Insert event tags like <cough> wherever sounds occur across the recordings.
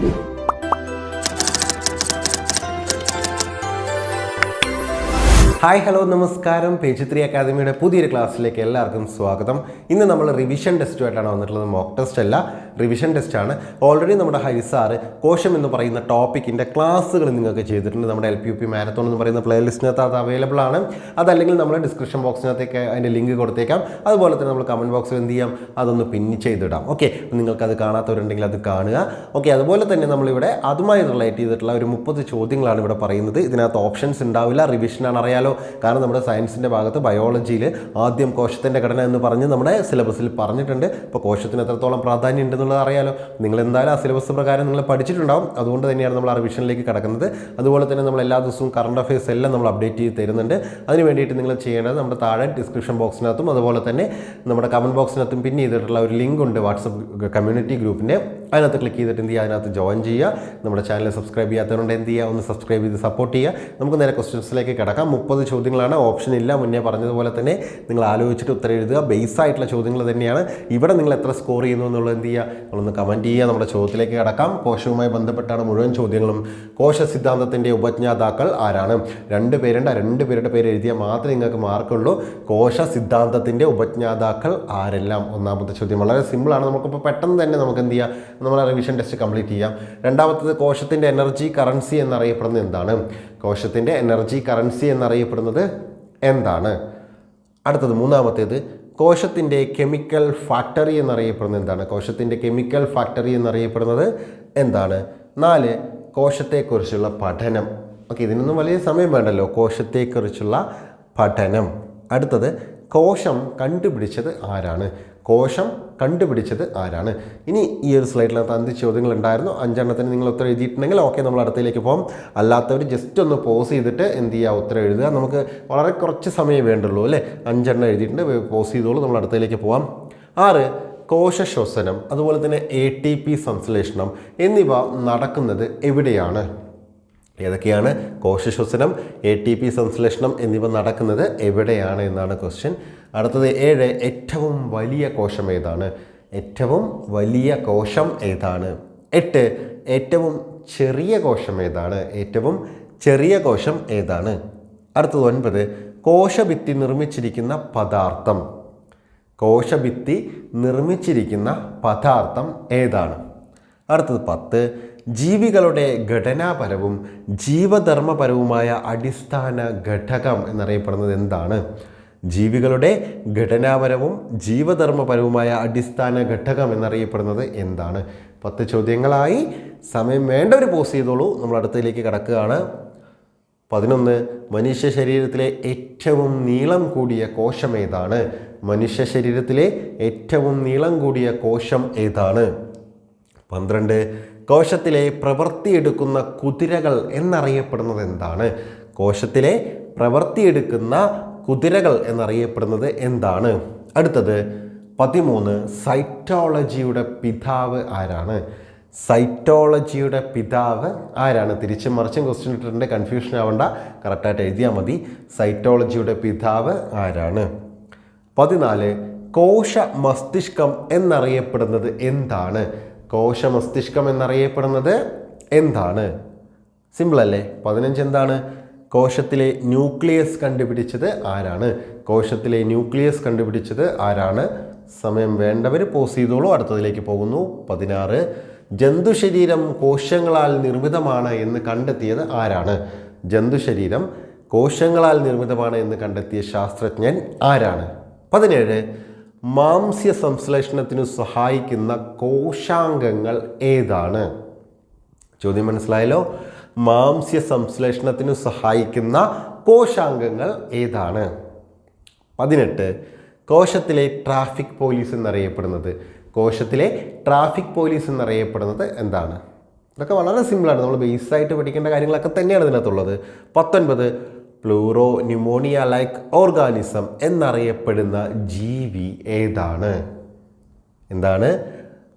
you hi hello നമസ്കാരം. Page three അക്കാദമിയുടെ പുതിയൊരു ക്ലാസ്സിലേക്ക് എല്ലാവർക്കും സ്വാഗതം. ഇന്ന് നമ്മൾ റിവിഷൻ ടെസ്റ്റുമായിട്ടാണ് വന്നിട്ടുള്ളത്. മോക്ക് ടെസ്റ്റ് അല്ല റിവിഷൻ ടെസ്റ്റാണ്. ഓൾറെഡി നമ്മുടെ ഹരിസാറ് കോശം എന്ന് പറയുന്ന ടോപ്പിക്കിന്റെ ക്ലാസ്സുകൾ നിങ്ങൾക്ക് ചെയ്തിട്ടുണ്ട്. നമ്മുടെ L P U P marathon എന്ന് പറയുന്ന പ്ലേലിസ്റ്റിനകത്ത് അത് അവൈലബിൾ ആണ്. അതല്ലെങ്കിൽ നമ്മൾ ഡിസ്ക്രിപ്ഷൻ ബോക്സിനകത്തേക്ക് അതിന്റെ ലിങ്ക് കൊടുത്തേക്കാം. അതുപോലെ തന്നെ നമ്മൾ കമന്റ് ബോക്സിൽ എന്ത് ചെയ്യാം? അതൊന്ന് പിൻ ചെയ്തിടാം. ഓക്കെ നിങ്ങൾക്കത് കാണാത്തവരുണ്ടെങ്കിൽ അത് കാണുക. ഓക്കെ അതുപോലെ തന്നെ നമ്മളിവിടെ അതുമായി റിലേറ്റ് ചെയ്തിട്ടുള്ള ഒരു മുപ്പത് ചോദ്യങ്ങളാണ് ഇവിടെ പറയുന്നത്. ഇതിനകത്ത് ഓപ്ഷൻസ് ഉണ്ടാവില്ല. റിവിഷനാണ് അറിയാലോ കാരണം നമ്മുടെ സയൻസിന്റെ ഭാഗത്ത് ബയോളജിയിൽ ആദ്യം കോശത്തിന്റെ ഘടന എന്ന് പറഞ്ഞ് നമ്മുടെ സിലബസിൽ പറഞ്ഞിട്ടുണ്ട്. അപ്പോൾ കോശത്തിന് എത്രത്തോളം പ്രാധാന്യം ഉണ്ടെന്നുള്ളത് അറിയാലോ. നിങ്ങൾ എന്തായാലും ആ സിലബസ് പ്രകാരം നിങ്ങൾ പഠിച്ചിട്ടുണ്ടാവും. അതുകൊണ്ട് തന്നെയാണ് നമ്മൾ ആ റിവിഷനിലേക്ക് കടക്കുന്നത്. അതുപോലെ തന്നെ നമ്മൾ എല്ലാ ദിവസവും കറണ്ട് അഫയേഴ്സ് എല്ലാം നമ്മൾ അപ്ഡേറ്റ് ചെയ്ത് തരുന്നുണ്ട്. അതിന് വേണ്ടിയിട്ട് നിങ്ങൾ ചെയ്യേണ്ടത് നമ്മുടെ താഴെ ഡിസ്ക്രിപ്ഷൻ ബോക്സിനകത്തും അതുപോലെ തന്നെ നമ്മുടെ കമന്റ് ബോക്സിനകത്തും പിന്നെ ചെയ്തിട്ടുള്ള ഒരു ലിങ്ക് ഉണ്ട് വാട്സപ്പ് കമ്മ്യൂണിറ്റി ഗ്രൂപ്പിന്റെ അതിനകത്ത് ക്ലിക്ക് ചെയ്തിട്ട് എന്ത് ചെയ്യുക? അതിനകത്ത് ജോയിൻ ചെയ്യുക. നമ്മുടെ ചാനൽ സബ്സ്ക്രൈബ് ചെയ്യാത്തവരുണ്ട് എന്ത് ചെയ്യുക? ഒന്ന് സബ്സ്ക്രൈബ് ചെയ്ത് സപ്പോർട്ട് ചെയ്യുക. നമുക്ക് നേരെ ക്വസ്റ്റ്യൻസിലേക്ക് കിടക്കാം. മുപ്പത് ചോദ്യങ്ങളാണ്. ഓപ്ഷൻ ഇല്ല. മുന്നേ പറഞ്ഞതുപോലെ തന്നെ നിങ്ങൾ ആലോചിച്ചിട്ട് ഉത്തരം എഴുതുക. ബേസ് ആയിട്ടുള്ള ചോദ്യങ്ങൾ തന്നെയാണ്. ഇവിടെ നിങ്ങൾ എത്ര സ്കോർ ചെയ്യുന്നു എന്നുള്ളത് എന്ത് ചെയ്യുക? നിങ്ങളൊന്ന് കമന്റ് ചെയ്യുക. നമ്മുടെ ചോദ്യത്തിലേക്ക് കിടക്കാം. കോശവുമായി ബന്ധപ്പെട്ടാണ് മുഴുവൻ ചോദ്യങ്ങളും. കോശ സിദ്ധാന്തത്തിന്റെ ഉപജ്ഞാതാക്കൾ ആരാണ്? രണ്ട് പേരുണ്ട്. രണ്ട് പേരുടെ പേര് എഴുതിയാൽ മാത്രമേ നിങ്ങൾക്ക് മാർക്കുള്ളൂ കോശ സിദ്ധാന്തത്തിന്റെ ഉപജ്ഞാതാക്കൾ ആരെല്ലാം? ഒന്നാമത്തെ ചോദ്യം വളരെ സിമ്പിളാണ് നമുക്കിപ്പോൾ പെട്ടെന്ന് തന്നെ നമുക്ക് എന്ത് ചെയ്യാം? നമ്മൾ റിവിഷൻ ടെസ്റ്റ് കംപ്ലീറ്റ് ചെയ്യാം. രണ്ടാമത്തത് കോശത്തിന്റെ എനർജി കറൻസി എന്നറിയപ്പെടുന്നത് എന്താണ്? കോശത്തിന്റെ എനർജി കറൻസി എന്നറിയപ്പെടുന്നത് എന്താണ്? അടുത്തത് മൂന്നാമത്തേത് കോശത്തിന്റെ കെമിക്കൽ ഫാക്ടറി എന്നറിയപ്പെടുന്നത് എന്താണ്? കോശത്തിന്റെ കെമിക്കൽ ഫാക്ടറി എന്നറിയപ്പെടുന്നത് എന്താണ്? നാല് കോശത്തെക്കുറിച്ചുള്ള പഠനം. ഓക്കെ ഇതിനൊന്നും വലിയ സമയം വേണ്ടല്ലോ. കോശത്തെക്കുറിച്ചുള്ള പഠനം. അടുത്തത് കോശം കണ്ടുപിടിച്ചത് ആരാണ്? കോശം കണ്ടുപിടിച്ചത് ആരാണ്? ഇനി ഈ ഒരു സ്ലൈഡിനകത്ത് അഞ്ച് ചോദ്യങ്ങൾ ഉണ്ടായിരുന്നു അഞ്ചെണ്ണത്തിന് നിങ്ങൾ ഉത്തരം എഴുതിയിട്ടുണ്ടെങ്കിൽ ഓക്കെ നമ്മൾ അടുത്തേക്ക് പോകും അല്ലാത്തവർ ജസ്റ്റ് ഒന്ന് പോസ് ചെയ്തിട്ട് എന്ത് ചെയ്യുക ഉത്തരം എഴുതുക. നമുക്ക് വളരെ കുറച്ച് സമയം വേണ്ടുള്ളൂ അല്ലേ? അഞ്ചെണ്ണം എഴുതിയിട്ടുണ്ട്. പോസ് ചെയ്തോളൂ. നമ്മൾ അടുത്തേക്ക് പോകാം ആറ് കോശശ്വസനം അതുപോലെ തന്നെ എ ടി പി സംശ്ലേഷണം എന്നിവ നടക്കുന്നത് എവിടെയാണ്? ഏതൊക്കെയാണ്? കോശശ്വസനം എ ടി പി സംശ്ലേഷണം എന്നിവ നടക്കുന്നത് എവിടെയാണ് എന്നാണ് ക്വസ്റ്റ്യൻ അടുത്തത് ഏഴ് ഏറ്റവും വലിയ കോശം ഏതാണ്? ഏറ്റവും വലിയ കോശം ഏതാണ്? എട്ട് ഏറ്റവും ചെറിയ കോശം ഏതാണ്? ഏറ്റവും ചെറിയ കോശം ഏതാണ്? അടുത്തത് ഒൻപത് കോശഭിത്തി നിർമ്മിച്ചിരിക്കുന്ന പദാർത്ഥം. കോശഭിത്തി നിർമ്മിച്ചിരിക്കുന്ന പദാർത്ഥം ഏതാണ്? അടുത്തത് പത്ത് ജീവികളുടെ ഘടനാപരവും ജീവധർമ്മപരവുമായ അടിസ്ഥാന ഘടകം എന്നറിയപ്പെടുന്നത് എന്താണ്? ജീവികളുടെ ഘടനാപരവും ജീവധർമ്മപരവുമായ അടിസ്ഥാന ഘടകം എന്നറിയപ്പെടുന്നത് എന്താണ്? പത്ത് ചോദ്യങ്ങളായി. സമയം വേണ്ടവർ പോസ് ചെയ്തോളൂ. നമ്മൾ അടുത്തതിലേക്ക് കടക്കുകയാണ്. പതിനൊന്ന്. മനുഷ്യ ശരീരത്തിലെ ഏറ്റവും നീളം കൂടിയ കോശം ഏതാണ്? മനുഷ്യ ശരീരത്തിലെ ഏറ്റവും നീളം കൂടിയ കോശം ഏതാണ്? പന്ത്രണ്ട്. കോശത്തിലെ പ്രവൃത്തിയെടുക്കുന്ന കുതിരകൾ എന്നറിയപ്പെടുന്നത് എന്താണ്? കോശത്തിലെ പ്രവൃത്തിയെടുക്കുന്ന കുതിരകൾ എന്നറിയപ്പെടുന്നത് എന്താണ്? അടുത്തത് പതിമൂന്ന് സൈറ്റോളജിയുടെ പിതാവ് ആരാണ്? സൈറ്റോളജിയുടെ പിതാവ് ആരാണ്? തിരിച്ചും മറിച്ചും ക്വസ്റ്റ്യൻ ഇട്ടിട്ടുണ്ട് കൺഫ്യൂഷൻ ആവണ്ട കറക്റ്റായിട്ട് എഴുതിയാൽ മതി. സൈറ്റോളജിയുടെ പിതാവ് ആരാണ്? പതിനാല് കോശ മസ്തിഷ്കം എന്നറിയപ്പെടുന്നത് എന്താണ്? കോശ മസ്തിഷ്കം എന്നറിയപ്പെടുന്നത് എന്താണ്? സിമ്പിൾ അല്ലേ? പതിനഞ്ച് എന്താണ്? കോശത്തിലെ ന്യൂക്ലിയസ് കണ്ടുപിടിച്ചത് ആരാണ്? കോശത്തിലെ ന്യൂക്ലിയസ് കണ്ടുപിടിച്ചത് ആരാണ്? സമയം വേണ്ടവർ പോസ് ചെയ്തോളൂ. അടുത്തതിലേക്ക് പോകുന്നു. പതിനാറ്. ജന്തുശരീരം കോശങ്ങളാൽ നിർമ്മിതമാണ് എന്ന് കണ്ടെത്തിയത് ആരാണ്? ജന്തുശരീരം കോശങ്ങളാൽ നിർമ്മിതമാണ് എന്ന് കണ്ടെത്തിയ ശാസ്ത്രജ്ഞൻ ആരാണ്? പതിനേഴ്. മാംസ്യ സംശ്ലേഷണത്തിനു സഹായിക്കുന്ന കോശാംഗങ്ങൾ ഏതാണ്? ചോദ്യം മനസ്സിലായല്ലോ? മാംസ്യ സംശ്ലേഷണത്തിനു സഹായിക്കുന്ന കോശാംഗങ്ങൾ ഏതാണ്? പതിനെട്ട്. കോശത്തിലെ ട്രാഫിക് പോലീസ് എന്നറിയപ്പെടുന്നത്. കോശത്തിലെ ട്രാഫിക് പോലീസ് എന്നറിയപ്പെടുന്നത് എന്താണ്? ഇതൊക്കെ വളരെ സിമ്പിളാണ്. നമ്മൾ ബേസ് ആയിട്ട് പഠിക്കേണ്ട കാര്യങ്ങളൊക്കെ തന്നെയാണ് ഇതിനകത്തുള്ളത്. പത്തൊൻപത്. പ്ലൂറോ ന്യൂമോണിയ ലൈക്ക് ഓർഗാനിസം എന്നറിയപ്പെടുന്ന ജീവി ഏതാണ്? എന്താണ്?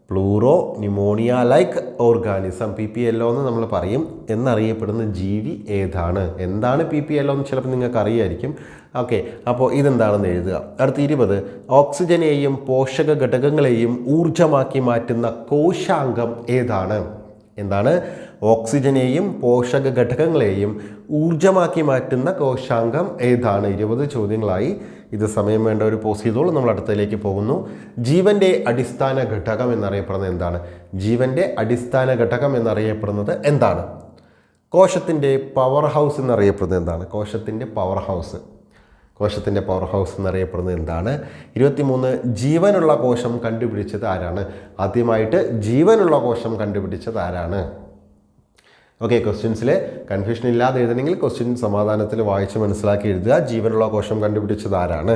Pleuropneumonia like organism P P L O എന്ന് നമ്മൾ പറയും. എന്നറിയപ്പെടുന്ന ജീവി ഏതാണ്? എന്താണ് പി പി എല്ലോ എന്ന് ചിലപ്പോൾ നിങ്ങൾക്ക് അറിയായിരിക്കും. ഓക്കെ അപ്പോൾ ഇതെന്താണെന്ന് എഴുതുക. അടുത്ത ഇരുപത് ഓക്സിജനെയും പോഷക ഘടകങ്ങളെയും ഊർജമാക്കി മാറ്റുന്ന കോശാംഗം ഏതാണ്? എന്താണ്? ഓക്സിജനെയും പോഷക ഘടകങ്ങളെയും ഊർജമാക്കി മാറ്റുന്ന കോശാംഗം ഏതാണ്? ഇരുപത് ചോദ്യങ്ങളായി. ഇത് സമയം വേണ്ട ഒരു പോസ് ചെയ്തോളൂ. നമ്മൾ അടുത്തതിലേക്ക് പോകുന്നു. ജീവന്റെ അടിസ്ഥാന ഘടകം എന്നറിയപ്പെടുന്നത് എന്താണ്? ജീവന്റെ അടിസ്ഥാന ഘടകം എന്നറിയപ്പെടുന്നത് എന്താണ്? കോശത്തിന്റെ പവർ ഹൗസ് എന്നറിയപ്പെടുന്നത് എന്താണ്? കോശത്തിന്റെ പവർ ഹൗസ് കോശത്തിന്റെ പവർ ഹൗസ് എന്നറിയപ്പെടുന്നത് എന്താണ്? ഇരുപത്തിമൂന്ന് ജീവനുള്ള കോശം കണ്ടുപിടിച്ചത് ആരാണ്? ആദ്യമായിട്ട് ജീവനുള്ള കോശം കണ്ടുപിടിച്ചത് ആരാണ്? ഓക്കെ ക്വസ്റ്റ്യൻസിൽ കൺഫ്യൂഷൻ ഇല്ലാതെ എഴുതണമെങ്കിൽ ക്വസ്റ്റ്യൻ സമാധാനത്തിൽ വായിച്ച് മനസ്സിലാക്കി എഴുതുക. ജീവനുള്ള കോശം കണ്ടുപിടിച്ചത് ആരാണ്?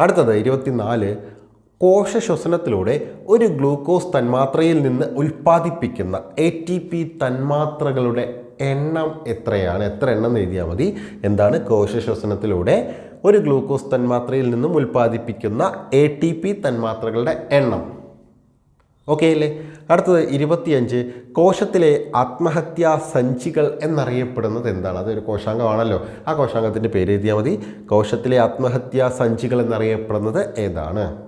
അടുത്തത് ഇരുപത്തിനാല് കോശ ശ്വസനത്തിലൂടെ ഒരു ഗ്ലൂക്കോസ് തന്മാത്രയിൽ നിന്ന് ഉൽപ്പാദിപ്പിക്കുന്ന എ ടി പി തന്മാത്രകളുടെ എണ്ണം എത്രയാണ്? എത്ര എണ്ണം എഴുതിയാൽ മതി. എന്താണ്? കോശ ശ്വസനത്തിലൂടെ ഒരു ഗ്ലൂക്കോസ് തന്മാത്രയിൽ നിന്നും ഉൽപ്പാദിപ്പിക്കുന്ന എ ടി പി തന്മാത്രകളുടെ എണ്ണം. ഓക്കെ അല്ലേ? അടുത്തത് ഇരുപത്തിയഞ്ച്. കോശത്തിലെ ആത്മഹത്യാ സഞ്ചികൾ എന്നറിയപ്പെടുന്നത് എന്താണ്? അതൊരു കോശാംഗമാണല്ലോ. ആ കോശാംഗത്തിന്റെ പേര് എഴുതിയാൽ മതി. കോശത്തിലെ ആത്മഹത്യാ സഞ്ചികൾ എന്നറിയപ്പെടുന്നത് ഏതാണ്?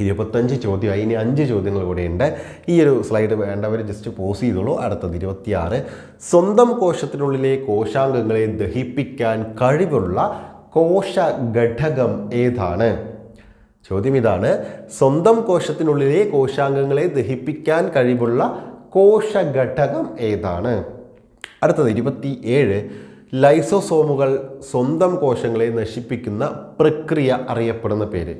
ഇരുപത്തഞ്ച് ചോദ്യമായി. ഇനി അഞ്ച് ചോദ്യങ്ങൾ കൂടെയുണ്ട് ഈ ഒരു സ്ലൈഡ് വേണ്ടവർ ജസ്റ്റ് പോസ് ചെയ്തോളൂ. അടുത്തത് ഇരുപത്തിയാറ്. സ്വന്തം കോശത്തിനുള്ളിലെ കോശാംഗങ്ങളെ ദഹിപ്പിക്കാൻ കഴിവുള്ള കോശ ഘടകം ഏതാണ്? ചോദ്യം ഇതാണ് സ്വന്തം കോശത്തിനുള്ളിലെ കോശാംഗങ്ങളെ ദഹിപ്പിക്കാൻ കഴിവുള്ള കോശഘടകം ഏതാണ്? അടുത്തത് ഇരുപത്തി ഏഴ് ലൈസോസോമുകൾ സ്വന്തം കോശങ്ങളെ നശിപ്പിക്കുന്ന പ്രക്രിയ അറിയപ്പെടുന്ന പേര്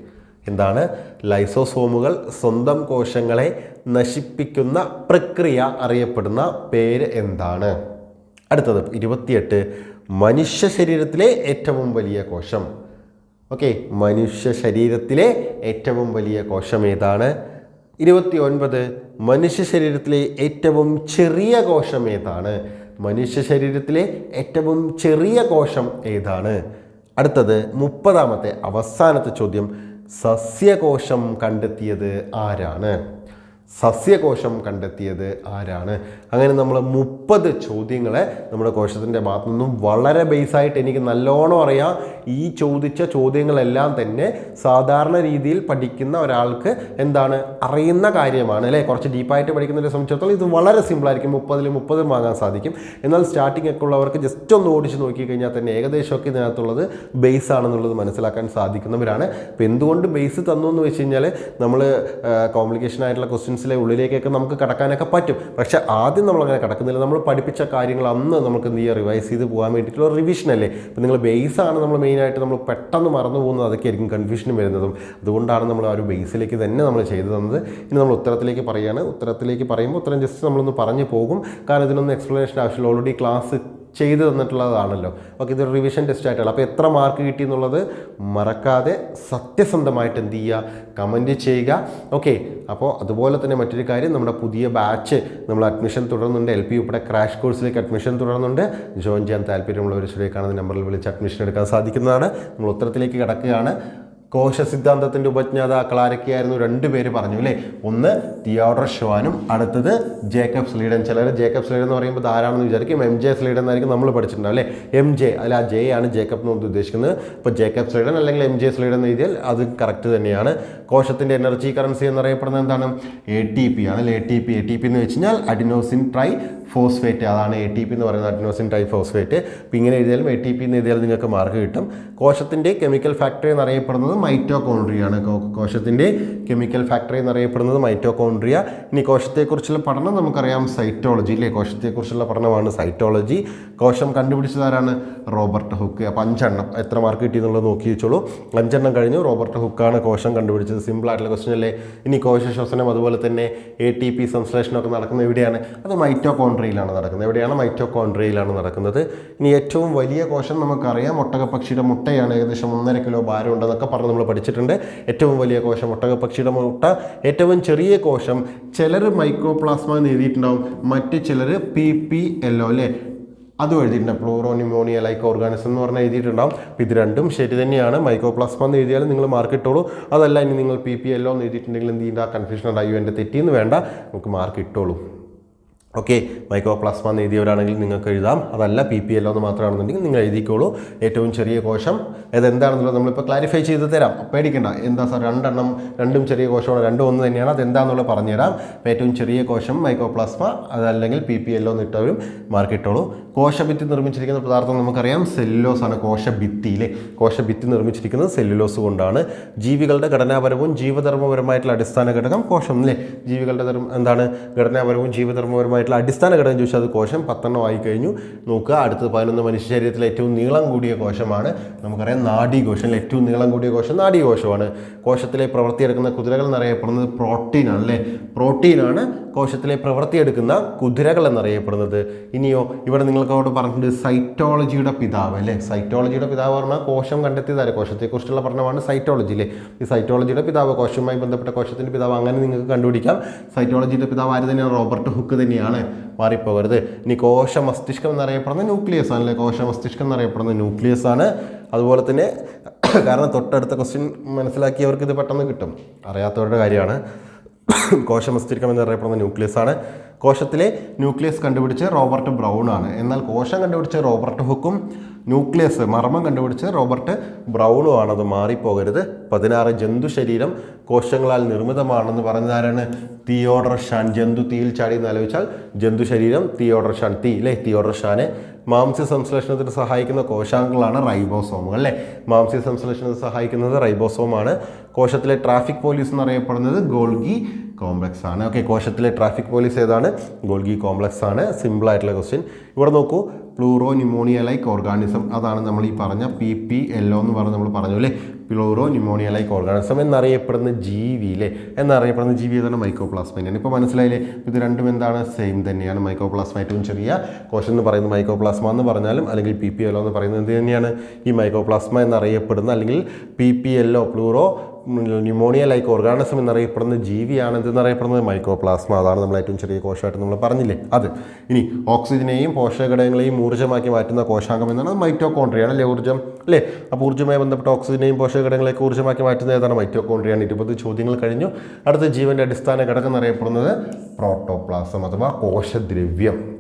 എന്താണ്? ലൈസോസോമുകൾ സ്വന്തം കോശങ്ങളെ നശിപ്പിക്കുന്ന പ്രക്രിയ അറിയപ്പെടുന്ന പേര് എന്താണ്? അടുത്തത് ഇരുപത്തിയെട്ട്. മനുഷ്യ ശരീരത്തിലെ ഏറ്റവും വലിയ കോശം. ഓക്കെ മനുഷ്യ ശരീരത്തിലെ ഏറ്റവും വലിയ കോശം ഏതാണ്? ഇരുപത്തി ഒൻപത് മനുഷ്യ ശരീരത്തിലെ ഏറ്റവും ചെറിയ കോശം ഏതാണ്? മനുഷ്യ ശരീരത്തിലെ ഏറ്റവും ചെറിയ കോശം ഏതാണ്? അടുത്തത് മുപ്പതാമത്തെ അവസാനത്തെ ചോദ്യം സസ്യകോശം കണ്ടെത്തിയത് ആരാണ്? സസ്യകോശം കണ്ടെത്തിയത് ആരാണ്? അങ്ങനെ നമ്മൾ മുപ്പത് ചോദ്യങ്ങളെ നമ്മുടെ കോശത്തിന്റെ ഭാഗത്തു നിന്നും വളരെ ബേസായിട്ട് എനിക്ക് നല്ലോണം അറിയാം. ഈ ചോദിച്ച ചോദ്യങ്ങളെല്ലാം തന്നെ സാധാരണ രീതിയിൽ പഠിക്കുന്ന ഒരാൾക്ക് എന്താണ്? അറിയുന്ന കാര്യമാണ് അല്ലേ? കുറച്ച് ഡീപ്പായിട്ട് പഠിക്കുന്നതിനെ സംബന്ധിച്ചിടത്തോളം ഇത് വളരെ സിമ്പിളായിരിക്കും. മുപ്പതിൽ മുപ്പത് വാങ്ങാൻ സാധിക്കും. എന്നാൽ സ്റ്റാർട്ടിംഗ് ഒക്കെ ഉള്ളവർക്ക് ജസ്റ്റ് ഒന്ന് ഓടിച്ച് നോക്കിക്കഴിഞ്ഞാൽ തന്നെ ഏകദേശമൊക്കെ ഇതിനകത്തുള്ളത് ബേസ് ആണെന്നുള്ളത് മനസ്സിലാക്കാൻ സാധിക്കുന്നവരാണ്. അപ്പോൾ എന്തുകൊണ്ട് ബേസ് തന്നു എന്ന് വെച്ച് കഴിഞ്ഞാൽ നമ്മൾ കോംപ്ലിക്കേഷൻ ആയിട്ടുള്ള ക്വസ്റ്റ്യൻസിലെ ഉള്ളിലേക്കൊക്കെ നമുക്ക് കടക്കാനൊക്കെ പറ്റും. പക്ഷേ ആദ്യം നമ്മളങ്ങനെ കടക്കുന്നില്ല. നമ്മൾ പഠിപ്പിച്ച കാര്യങ്ങൾ അന്ന് നമുക്ക് എന്ത് ചെയ്യുക? റിവൈസ് ചെയ്ത് പോകാൻ വേണ്ടിയിട്ടുള്ള റിവിഷൻ അല്ലേ? അപ്പോൾ നിങ്ങൾ ബേസാണ് നമ്മൾ മെയിനായിട്ട് നമ്മൾ പെട്ടെന്ന് മറന്നു പോകുന്നത്. അതൊക്കെ ആയിരിക്കും കൺഫ്യൂഷനും വരുന്നതും. അതുകൊണ്ടാണ് നമ്മൾ ആ ഒരു ബേസിലേക്ക് തന്നെ നമ്മൾ ചെയ്തു തന്നത്. ഇനി നമ്മൾ ഉത്തരത്തിലേക്ക് പറയുകയാണ്. ഉത്തരത്തിലേക്ക് പറയുമ്പോൾ ഉത്തരം ജസ്റ്റ് നമ്മളൊന്ന് പറഞ്ഞു പോകും. കാരണം ഇതിനൊന്നും എക്സ്പ്ലനേഷൻ ആവശ്യമില്ല. ഓൾറെഡി ക്ലാസ് ചെയ്തു തന്നിട്ടുള്ളതാണല്ലോ. ഓക്കെ ഇതൊരു റിവിഷൻ ടെസ്റ്റ് ആയിട്ടുള്ള അപ്പോൾ എത്ര മാർക്ക് കിട്ടി എന്നുള്ളത് മറക്കാതെ സത്യസന്ധമായിട്ട് എന്ത് ചെയ്യുക കമന്റ് ചെയ്യുക. ഓക്കെ അപ്പോൾ അതുപോലെ തന്നെ മറ്റൊരു കാര്യം നമ്മുടെ പുതിയ ബാച്ച് നമ്മൾ അഡ്മിഷൻ തുടരുന്നുണ്ട് എൽ പി ഉൾപ്പെടെ ക്രാഷ് കോഴ്സിലേക്ക് അഡ്മിഷൻ തുടരുന്നുണ്ട് ജോയിൻ ചെയ്യാൻ താല്പര്യമുള്ളവർ ചുരുക്കി കാണുന്ന നമ്പറിൽ വിളിച്ച് അഡ്മിഷൻ എടുക്കാൻ സാധിക്കുന്നതാണ്. നമ്മൾ ഉത്തരത്തിലേക്ക് കിടക്കുകയാണ്. കോശ സിദ്ധാന്തത്തിന്റെ ഉപജ്ഞാതാക്കൾ ആരൊക്കെയായിരുന്നു? രണ്ട് പേര് പറഞ്ഞു അല്ലേ? ഒന്ന് തിയോഡർ ഷോനും അടുത്തത് ജേക്കബ് സ്ലീഡൻ. ചിലർ ജേക്കബ് സ്ലീഡൻ എന്ന് പറയുമ്പോൾ ആരാണെന്ന് വിചാരിക്കും. എം ജെ സ്ലീഡൻ എന്നായിരിക്കും നമ്മൾ പഠിച്ചിട്ടുണ്ടാവും അല്ലേ? എം ജെ അല്ല ആ ജെ ആണ് ജേക്കബ് എന്ന് ഉദ്ദേശിക്കുന്നത്. ഇപ്പോൾ ജേക്കബ് സ്ലീഡൻ അല്ലെങ്കിൽ എം ജെ സ്ലീഡൻ എന്ന് എഴുതിയാൽ അത് കറക്റ്റ് തന്നെയാണ്. കോശത്തിന്റെ എനർജി കറൻസി എന്നറിയപ്പെടുന്നത് എന്താണ്? എ ടി പി ആണ് A T P A T P എന്ന് വെച്ച് കഴിഞ്ഞാൽ അഡിനോസിൻ ട്രൈ ഫോസ്ഫേറ്റ് അതാണ് എ ടി പി എന്ന് പറയുന്നത് അഡിനോസിൻ ട്രൈ ഫോസ്ഫേറ്റ് ഇപ്പം ഇങ്ങനെ എഴുതിയാലും എ ടി പി എന്ന് എഴുതിയാലും നിങ്ങൾക്ക് മാർക്ക് കിട്ടും. കോശത്തിന്റെ കെമിക്കൽ ഫാക്ടറി എന്നറിയപ്പെടുന്നത് മൈറ്റോകോൺട്രിയാണ് കോശത്തിന്റെ കെമിക്കൽ ഫാക്ടറി എന്നറിയപ്പെടുന്നത് മൈറ്റോകോൺട്രിയ ഇനി കോശത്തെക്കുറിച്ചുള്ള പഠനം നമുക്കറിയാം. സൈറ്റോളജി അല്ലേ? കോശത്തെക്കുറിച്ചുള്ള പഠനമാണ് സൈറ്റോളജി. കോശം കണ്ടുപിടിച്ചതാരാണ് റോബർട്ട് ഹുക്ക്. അപ്പോൾ അഞ്ചെണ്ണം. എത്ര മാർക്ക് കിട്ടി എന്നുള്ളത് നോക്കി വെച്ചോളൂ. അഞ്ചെണ്ണം കഴിഞ്ഞു. റോബർട്ട് ഹുക്കാണ് കോശം കണ്ടുപിടിച്ചത്. സിമ്പിൾ ആയിട്ടുള്ള ക്വസ്റ്റൻ അല്ലേ? ഇനി കോശ ശ്വസനം അതുപോലെ തന്നെ എ ടി പി സംശ്ലേഷണമൊക്കെ നടക്കുന്നത് എവിടെയാണ്? അത് മൈറ്റോകോൺട്രിയയിലാണ് നടക്കുന്നത്. എവിടെയാണ്? മൈറ്റോകോൺട്രിയയിലാണ് നടക്കുന്നത്. ഇനി ഏറ്റവും വലിയ കോശം നമുക്കറിയാം. ഒട്ടകപ്പക്ഷിയുടെ മുട്ടയാണ്. ഏകദേശം ഒന്നര കിലോ ഭാരം ഉണ്ടെന്നൊക്കെ പറഞ്ഞ് നമ്മൾ പഠിച്ചിട്ടുണ്ട്. ഏറ്റവും വലിയ കോശം ഒട്ടകപ്പക്ഷിയുടെ മുട്ട. ഏറ്റവും ചെറിയ കോശം ചിലർ മൈക്രോപ്ലാസ്മ എന്ന് എഴുതിയിട്ടുണ്ടാവും. മറ്റ് ചിലർ പി പി എല്ലോ അല്ലേ? അതും എഴുതിയിട്ടുണ്ട്. പ്ലൂറോ ന്യൂമോണിയ ലൈക്ക് ഓർഗാനിസം എന്ന് പറഞ്ഞാൽ എഴുതിയിട്ടുണ്ടാവും. അപ്പോൾ ഇത് രണ്ടും ശരി തന്നെയാണ്. മൈക്രോപ്ലാസ്മ എന്ന് എഴുതിയാൽ നിങ്ങൾ മാർക്ക് ഇട്ടോളൂ. അതല്ല ഇനി നിങ്ങൾ പി പി എല്ലോ എന്ന് എഴുതിയിട്ടുണ്ടെങ്കിൽ എന്ത് ചെയ്യേണ്ട? കൺഫ്യൂഷൻ ഉണ്ടായി. എന്റെ തെറ്റിയെന്ന് വേണ്ട. നമുക്ക് മാർക്ക് ഇട്ടോളൂ. ഓക്കെ മൈക്കോപ്ലാസ്മ എന്ന് എഴുതിയവരാണെങ്കിൽ നിങ്ങൾക്ക് എഴുതാം. അതല്ല പി പി എല്ലോ എന്ന് മാത്രമാണെന്നുണ്ടെങ്കിൽ നിങ്ങൾ എഴുതിക്കോളൂ. ഏറ്റവും ചെറിയ കോശം അതെന്താണെന്നുള്ളത് നമ്മളിപ്പോൾ ക്ലാരിഫൈ ചെയ്ത് തരാം. പേടിക്കണ്ട. എന്താ സാർ രണ്ടെണ്ണം രണ്ടും ചെറിയ കോശമാണ് രണ്ടും ഒന്ന് തന്നെയാണ്. അതെന്താണെന്നുള്ളത് പറഞ്ഞുതരാം. ഏറ്റവും ചെറിയ കോശം മൈക്കോപ്ലാസ്മ അതല്ലെങ്കിൽ പി പി എല്ലോ എന്നിട്ടവരും മാർക്കിട്ടോളൂ കോശഭിത്തി നിർമ്മിച്ചിരിക്കുന്ന പദാർത്ഥം നമുക്കറിയാം. സെല്ലുലോസ് ആണ് കോശഭിത്തിയിലെ കോശഭിത്തി നിർമ്മിച്ചിരിക്കുന്നത് സെല്ലുലോസ് കൊണ്ടാണ്. ജീവികളുടെ ഘടനാപരവും ജീവധർമ്മപരമായിട്ടുള്ള അടിസ്ഥാന ഘടകം കോശം അല്ലേ ജീവികളുടെ എന്താണ്? ഘടനാപരവും ജീവധർമ്മപരമായിട്ടുള്ള അടിസ്ഥാന ഘടകം ചോദിച്ചാൽ അത് കോശം പത്തെണ്ണം ആയി കഴിഞ്ഞു. നോക്കുക അടുത്തത് പതിനൊന്ന് മനുഷ്യ ശരീരത്തിലെ ഏറ്റവും നീളം കൂടിയ കോശമാണ്. നമുക്കറിയാം നാഡീകോശം ഏറ്റവും നീളം കൂടിയ കോശം നാഡീകോശമാണ് കോശത്തിലെ പ്രവൃത്തിയെടുക്കുന്ന കുതിരകൾ എന്നറിയപ്പെടുന്നത് പ്രോട്ടീനാണ് അല്ലേ? പ്രോട്ടീനാണ് കോശത്തിലെ പ്രവൃത്തിയെടുക്കുന്ന കുതിരകൾ എന്നറിയപ്പെടുന്നത്. ഇനിയോ ഇവിടെ നിങ്ങൾക്ക് അവിടെ പറഞ്ഞിട്ടുണ്ട് സൈറ്റോളജിയുടെ പിതാവ് അല്ലേ? സൈറ്റോളജിയുടെ പിതാവ് പറഞ്ഞാൽ കോശം കണ്ടെത്തിയതാണ് കോശത്തെക്കുറിച്ചുള്ള പഠനമാണ് സൈറ്റോളജി അല്ലേ? ഈ സൈറ്റോളജിയുടെ പിതാവ് കോശവുമായി ബന്ധപ്പെട്ട കോശത്തിന്റെ പിതാവ് അങ്ങനെ നിങ്ങൾക്ക് കണ്ടുപിടിക്കാം. സൈറ്റോളജിയുടെ പിതാവ് ആര് തന്നെയാണ്? റോബർട്ട് ഹുക്ക് തന്നെയാണ്. മാറിപ്പോകരുത്. ഇനി കോശ മസ്തിഷ്കം എന്നറിയപ്പെടുന്ന ന്യൂക്ലിയസ് ആണ് അല്ലേ? കോശ മസ്തിഷ്കം എന്നറിയപ്പെടുന്ന ന്യൂക്ലിയസ് ആണ്. അതുപോലെ തന്നെ <clears throat> കാരണം തൊട്ടടുത്ത ക്വസ്റ്റ്യൻ മനസ്സിലാക്കിയവർക്ക് ഇത് പെട്ടെന്ന് കിട്ടും. അറിയാത്തവരുടെ കാര്യമാണ്. <clears throat> കോശമസ്തിഷ്കം എന്നറിയപ്പെടുന്ന ന്യൂക്ലിയസ് ആണ്. കോശത്തിലെ ന്യൂക്ലിയസ് കണ്ടുപിടിച്ച് റോബർട്ട് ബ്രൗൺ ആണ്. എന്നാൽ കോശം കണ്ടുപിടിച്ച റോബർട്ട് ഹുക്കും ന്യൂക്ലിയസ് മർമ്മം കണ്ടുപിടിച്ച് റോബർട്ട് ബ്രൗണും ആണ്. അത് മാറിപ്പോകരുത്. പതിനാറ് ജന്തു ശരീരം കോശങ്ങളാൽ നിർമ്മിതമാണെന്ന് പറഞ്ഞതാരാണ്? തിയോഡർ ഷാൻ ജന്തു തീയിൽ ചാടി എന്ന് ആലോചിച്ചാൽ ജന്തു ശരീരം തിയോഡർ ഷാൻ തീ അല്ലേ തിയോഡർ ഷാനെ മാംസ്യ സംശ്ലേഷണത്തിന് സഹായിക്കുന്ന കോശാംഗങ്ങളാണ് റൈബോസോമുകൾ അല്ലേ മാംസ്യ സംശ്ലേഷണത്തിന് സഹായിക്കുന്നത് റൈബോസോമാണ്. കോശത്തിലെ ട്രാഫിക് പോലീസ് എന്നറിയപ്പെടുന്നത് ഗോൾഗി കോംപ്ലക്സ് ആണ്. ഓക്കെ കോശത്തിലെ ട്രാഫിക് പോലീസ് ഏതാണ്? ഗോൾഗി കോംപ്ലക്സ് ആണ്. സിമ്പിൾ ആയിട്ടുള്ള ക്വസ്റ്റ്യൻ ഇവിടെ നോക്കൂ. പ്ലൂറോ ന്യൂമോണിയ ലൈക്ക് ഓർഗാനിസം അതാണ് നമ്മൾ ഈ പറഞ്ഞ പി പി എല്ലോ എന്ന് പറഞ്ഞ് നമ്മൾ പറഞ്ഞു അല്ലേ? പ്ലൂറോ ന്യൂമോണിയ ലൈക്ക് ഓർഗാനിസം എന്നറിയപ്പെടുന്ന ജീവി അല്ലേ എന്നറിയപ്പെടുന്ന ജീവി ഏതാണ്? മൈക്രോപ്ലാസ്മ തന്നെയാണ് ഇപ്പോൾ മനസ്സിലായില്ലേ? ഇത് രണ്ടും എന്താണ്? സെയിം തന്നെയാണ്. മൈക്രോപ്ലാസ്മ ഏറ്റവും ചെറിയ കോശം എന്ന് പറയുന്നത് മൈക്രോപ്ലാസ്മ എന്ന് പറഞ്ഞാലും അല്ലെങ്കിൽ പി പി എല്ലോ എന്ന് പറയുന്നത് എന്ത് തന്നെയാണ്? ഈ മൈക്രോപ്ലാസ്മ എന്നറിയപ്പെടുന്ന അല്ലെങ്കിൽ P P L O pleuro pneumonia like organism എന്നറിയപ്പെടുന്ന ജീവിയാണ് എന്തെന്നറിയപ്പെടുന്നത്? മൈക്രോപ്ലാസ്മ അതാണ് നമ്മൾ ഏറ്റവും ചെറിയ കോശമായിട്ട് നമ്മൾ പറഞ്ഞില്ലേ? അത്. ഇനി ഓക്സിജനെയും പോഷകഘടകങ്ങളെയും ഊർജമാക്കി മാറ്റുന്ന കോശാംഗം എന്നാണ് മൈറ്റോകോൺട്രിയാണ് അല്ലേ ഊർജം. അല്ലേ? അപ്പോൾ ഊർജമായി ബന്ധപ്പെട്ട ഓക്സിജനെയും പോഷകഘടകങ്ങളെയൊക്കെ ഊർജമാക്കി മാറ്റുന്ന ഏതാണ്? മൈറ്റോകോൺട്രിയാണ് ഇരുപത് ചോദ്യങ്ങൾ കഴിഞ്ഞു. അടുത്ത ജീവന്റെ അടിസ്ഥാന ഘടകം എന്നറിയപ്പെടുന്നത് പ്രോട്ടോപ്ലാസം അഥവാ കോശദ്രവ്യം.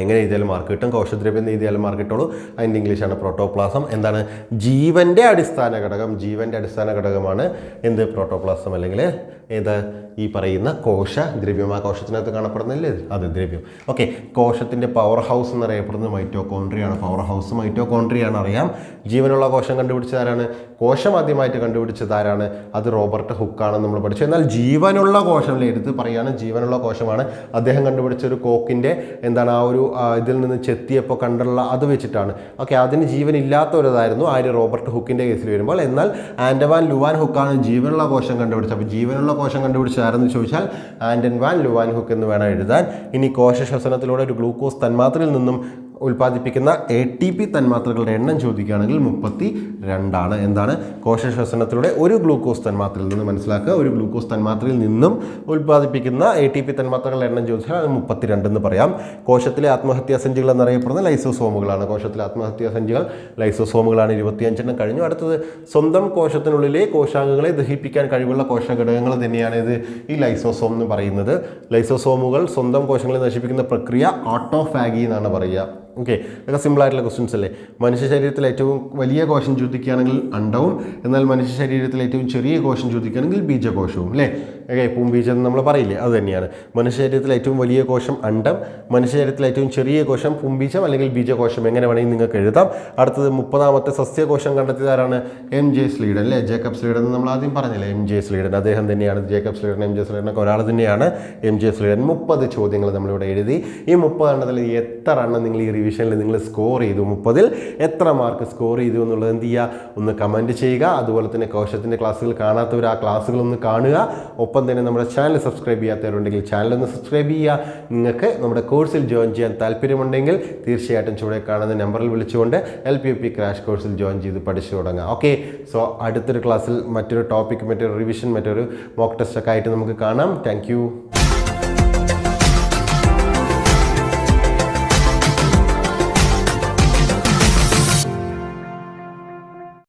എങ്ങനെ എഴുതിയാലും മാർക്ക് കിട്ടും. കോശദ്രവ്യം എഴുതിയാലും മാർക്ക് കിട്ടുള്ളൂ. അതിന്റെ ഇംഗ്ലീഷാണ് പ്രോട്ടോപ്ലാസം എന്താണ്? ജീവന്റെ അടിസ്ഥാന ഘടകം. ജീവന്റെ അടിസ്ഥാന ഘടകമാണ് എന്ത്? പ്രോട്ടോപ്ലാസം അല്ലെങ്കിൽ ഏത്? ഈ പറയുന്ന കോശ ദ്രവ്യം ആ കോശത്തിനകത്ത് കാണപ്പെടുന്നില്ലേ? അത് ദ്രവ്യം. ഓക്കെ കോശത്തിന്റെ പവർ ഹൗസ് എന്നറിയപ്പെടുന്നത് മൈറ്റോകോൺട്രിയാണ് പവർ ഹൗസ് മൈറ്റോകോൺട്രിയാണ് അറിയാം? ജീവനുള്ള കോശം കണ്ടുപിടിച്ചത് ആരാണ് കോശം ആദ്യമായിട്ട് കണ്ടുപിടിച്ചത് ആരാണ്? അത് റോബർട്ട് ഹുക്കാണെന്ന് നമ്മൾ പഠിച്ചു. എന്നാൽ ജീവനുള്ള കോശം എടുത്ത് പറയുകയാണ് ജീവനുള്ള കോശമാണ്. അദ്ദേഹം കണ്ടുപിടിച്ച ഒരു കോക്കിന്റെ എന്താണ് ആ ഒരു ഇതിൽ നിന്ന് ചെത്തിയപ്പോൾ കണ്ടുള്ള അത് വെച്ചിട്ടാണ്. ഓക്കെ അതിന് ജീവനില്ലാത്ത ഇല്ലാത്ത ഒരു ആര്? റോബർട്ട് ഹുക്കിന്റെ കേസിൽ വരുമ്പോൾ. എന്നാൽ ആൻഡവാൻ ലുവാൻ ഹുക്കാണ് ജീവനുള്ള കോശം കണ്ടുപിടിച്ചത്. അപ്പോൾ ജീവനുള്ള കോശം കണ്ടുപിടിച്ചത് ആരെന്ന് ചോദിച്ചാൽ ആൻഡൻ വാൻ ലുവാൻ ഹുക്ക് എന്ന് വേണം എഴുതാൻ. ഇനി കോശ ശ്വസനത്തിലൂടെ ഒരു ഗ്ലൂക്കോസ് തന്മാത്രയിൽ നിന്നും ഉൽപ്പാദിപ്പിക്കുന്ന എ ടി പി തന്മാത്രകളുടെ എണ്ണം ചോദിക്കുകയാണെങ്കിൽ മുപ്പത്തി രണ്ടാണ് എന്താണ്? കോശ ശ്വസനത്തിലൂടെ ഒരു ഗ്ലൂക്കോസ് തന്മാത്രയിൽ നിന്ന് മനസ്സിലാക്കുക. ഒരു ഗ്ലൂക്കോസ് തന്മാത്രയിൽ നിന്നും ഉൽപ്പാദിപ്പിക്കുന്ന എ ടി പി തന്മാത്രകളുടെ എണ്ണം ചോദിച്ചാൽ അത് മുപ്പത്തിരണ്ട് എന്ന് പറയാം. കോശത്തിലെ ആത്മഹത്യാ സഞ്ചികൾ എന്നറിയപ്പെടുന്ന ലൈസോസോമുകളാണ്. കോശത്തിലെ ആത്മഹത്യാ സഞ്ചികൾ ലൈസോസോമുകളാണ് ഇരുപത്തിയഞ്ചെണ്ണം. കഴിഞ്ഞു. അടുത്തത് സ്വന്തം കോശത്തിനുള്ളിലെ കോശാംഗങ്ങളെ ദഹിപ്പിക്കാൻ കഴിവുള്ള കോശഘടകങ്ങൾ തന്നെയാണ് ഇത്. ഈ ലൈസോസോം എന്ന് പറയുന്നത്. ലൈസോസോമുകൾ സ്വന്തം കോശങ്ങളെ നശിപ്പിക്കുന്ന പ്രക്രിയ ഓട്ടോഫാഗി എന്നാണ് പറയുക. ഓക്കെ ഇതൊക്കെ സിമ്പിൾ ആയിട്ടുള്ള ക്വസ്റ്റ്യൻസ് അല്ലേ? മനുഷ്യ ശരീരത്തിൽ ഏറ്റവും വലിയ കോശം ചോദിക്കുകയാണെങ്കിൽ അണ്ടവും എന്നാൽ മനുഷ്യ ശരീരത്തിൽ ഏറ്റവും ചെറിയ കോശം ചോദിക്കുകയാണെങ്കിൽ ബീജകോശവും അല്ലേ? ഓക്കെ എന്ന് നമ്മൾ പറയില്ലേ? അത് തന്നെയാണ്. മനുഷ്യശരീരത്തിലെ ഏറ്റവും വലിയ കോശം അണ്ടം മനുഷ്യശരീരത്തിലെ ഏറ്റവും ചെറിയ കോശം പുംബീജം അല്ലെങ്കിൽ ബീജകോശം. എങ്ങനെ വേണമെങ്കിൽ നിങ്ങൾക്ക് എഴുതാം. അടുത്തത് മുപ്പതാമത്തെ സസ്യകോശം കണ്ടെത്തിയതാരാണ് എം ജെ സ്ലീഡൻ അല്ലേ? ജേക്കബ് സ്ലീഡൻ നമ്മൾ ആദ്യം പറഞ്ഞില്ലേ? എം ജെ സ്ലീഡൻ അദ്ദേഹം തന്നെയാണ് Jacob Schleiden M J Schleiden ഒക്കെ ഒരാൾ തന്നെയാണ്. എം ജെ സ്ലീഡൻ മുപ്പത് ചോദ്യങ്ങൾ നമ്മളിവിടെ എഴുതി. ഈ മുപ്പത് എണ്ണത്തിൽ എത്ര എണ്ണം നിങ്ങൾ ഈ റിവിഷനിൽ നിങ്ങൾ സ്കോർ ചെയ്തു? മുപ്പതിൽ എത്ര മാർക്ക് സ്കോർ ചെയ്തു എന്നുള്ളത് എന്ത് ചെയ്യുക? ഒന്ന് കമന്റ് ചെയ്യുക. അതുപോലെ തന്നെ കോശത്തിന്റെ ക്ലാസ്സുകൾ കാണാത്തവർ ആ ക്ലാസ്സുകളൊന്ന് കാണുക. ഒപ്പം തന്നെ നമ്മുടെ ചാനൽ സബ്സ്ക്രൈബ് ചെയ്യാത്തവരുണ്ടെങ്കിൽ ചാനൽ ഒന്ന് സബ്സ്ക്രൈബ് ചെയ്യുക. നിങ്ങൾക്ക് നമ്മുടെ കോഴ്സിൽ ജോയിൻ ചെയ്യാൻ താല്പര്യമുണ്ടെങ്കിൽ തീർച്ചയായിട്ടും ചുവടെ കാണുന്ന നമ്പറിൽ വിളിച്ചുകൊണ്ട് എൽ പി പി ക്രാഷ് കോഴ്സിൽ ജോയിൻ ചെയ്ത് പഠിച്ചു തുടങ്ങാം. ഓക്കെ സോ അടുത്തൊരു ക്ലാസ്സിൽ മറ്റൊരു ടോപ്പിക് മറ്റൊരു റിവിഷൻ മറ്റൊരു മോക്ക് ടെസ്റ്റ് ഒക്കെ ആയിട്ട് നമുക്ക് കാണാം. താങ്ക്